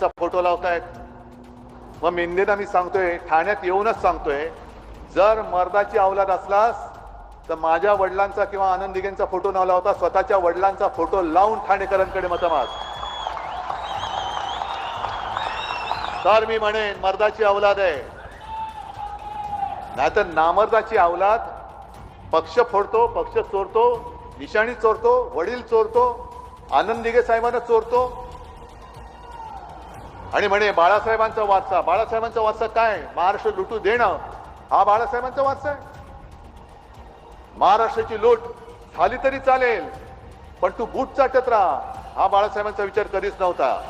चा फोटो लावतायत. मग मेंदेना मी सांगतोय ठाण्यात येऊनच सांगतोय जर मर्दाची अवलाद असलास तर माझ्या वडिलांचा किंवा आनंद दिघेंचा फोटो न लावता स्वतःच्या वडिलांचा फोटो लावून ठाणेकरांकडे मत माग. तर मी म्हणेन मर्दाची अवलाद आहे. नाहीतर नामर्दाची अवलाद पक्ष फोडतो पक्ष चोरतो निशाणी चोरतो वडील चोरतो आनंद दिघे साहेबांना चोरतो आणि म्हणे बाळासाहेबांचा वारसा. बाळासाहेबांचा वारसा काय? महाराष्ट्र लुटू देणं. हा बाळासाहेबांचा वारसा आहे. महाराष्ट्राची लूट झाली तरी चालेल पण तू बूट चाटत राहा. हा बाळासाहेबांचा विचार कधीच नव्हता.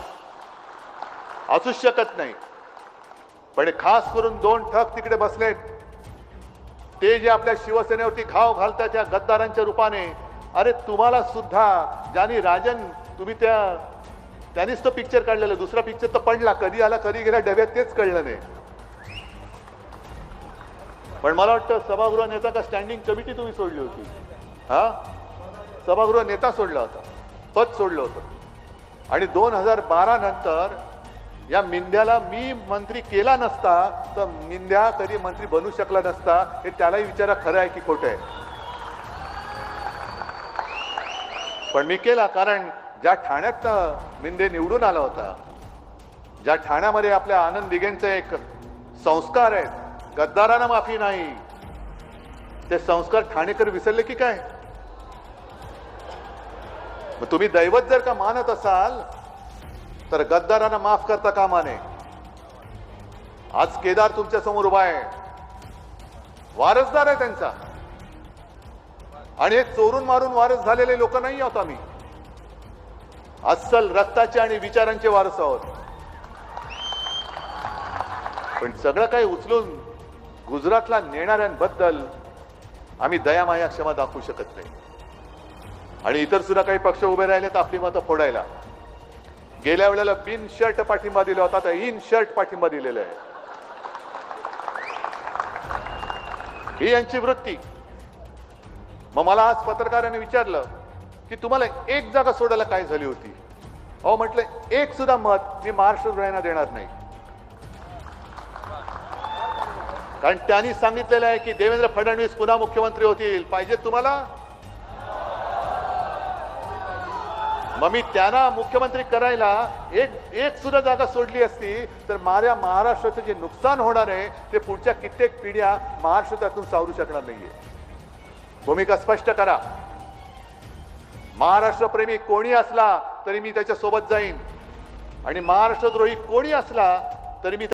असूच शकत नाही. पण खास करून दोन ठग तिकडे बसलेत. ते जे आपल्या शिवसेनेवरती घाव घालतात त्या गद्दारांच्या रूपाने. अरे तुम्हाला सुद्धा ज्यांनी राजन तुम्ही त्या त्यानेच तो पिक्चर काढलेला. दुसरा पिक्चर तर पडला. कधी आला कधी गेला डब्यात तेच कळलं नाही. पण मला वाटतं सभागृह नेता का स्टँडिंग कमिटी तुम्ही सोडली होती. हा? सभागृह नेता सोडला होता. पद सोडलं होतं. आणि दोन हजार बारा नंतर या मिंद्याला मी मंत्री केला नसता तर मिंद्या कधी मंत्री बनू शकला नसता हे त्यालाही विचारा खरं आहे की खोटं आहे. पण मी केला कारण ज्या ठाण्यात मिंदे निवडून आला होता ज्या ठाण्यामध्ये आपल्या आनंद दिघेंचे एक संस्कार आहेत गद्दारांना माफी नाही ते संस्कार ठाणेकर विसरले की काय? मग तुम्ही दैवत जर का मानत असाल तर गद्दारांना माफ करता का माने आज केदार तुमच्यासमोर उभा आहे. वारसदार आहे त्यांचा. आणि हे चोरून मारून वारस झालेले लोक नाही आहोत आम्ही. अस्सल रक्ताचे आणि विचारांचे वारस आहोत. पण सगळं काही उचलून गुजरातला नेणाऱ्यांबद्दल आम्ही दयामाया क्षमा दाखवू शकत नाही. आणि इतर सुद्धा काही पक्ष उभे राहिले तर आपली मतं फोडायला. गेल्या वेळेला बिन शर्ट पाठिंबा दिला होता आता इन शर्ट पाठिंबा दिलेला आहे. ही यांची वृत्ती. मग मला आज पत्रकाराने विचारलं की तुम्हाला एक जागा सोडायला काय झाली होती? अहो म्हटलं एक सुद्धा मत मी महाराष्ट्र गृहांना देणार नाही. कारण त्यांनी सांगितलेलं आहे की देवेंद्र फडणवीस पुन्हा मुख्यमंत्री होतील. पाहिजे तुम्हाला? मग मी त्यांना मुख्यमंत्री करायला एक एक सुद्धा जागा सोडली असती तर माझ्या महाराष्ट्राचं जे नुकसान होणार आहे ते पुढच्या कित्येक पिढ्या महाराष्ट्र त्यातून सावरू शकणार नाहीये. भूमिका स्पष्ट करा. महाराष्ट्रप्रेमी कोणी असला तरी मी त्याच्यासोबत जाईन. आणि महाराष्ट्रद्रोही कोणी असला तरी मी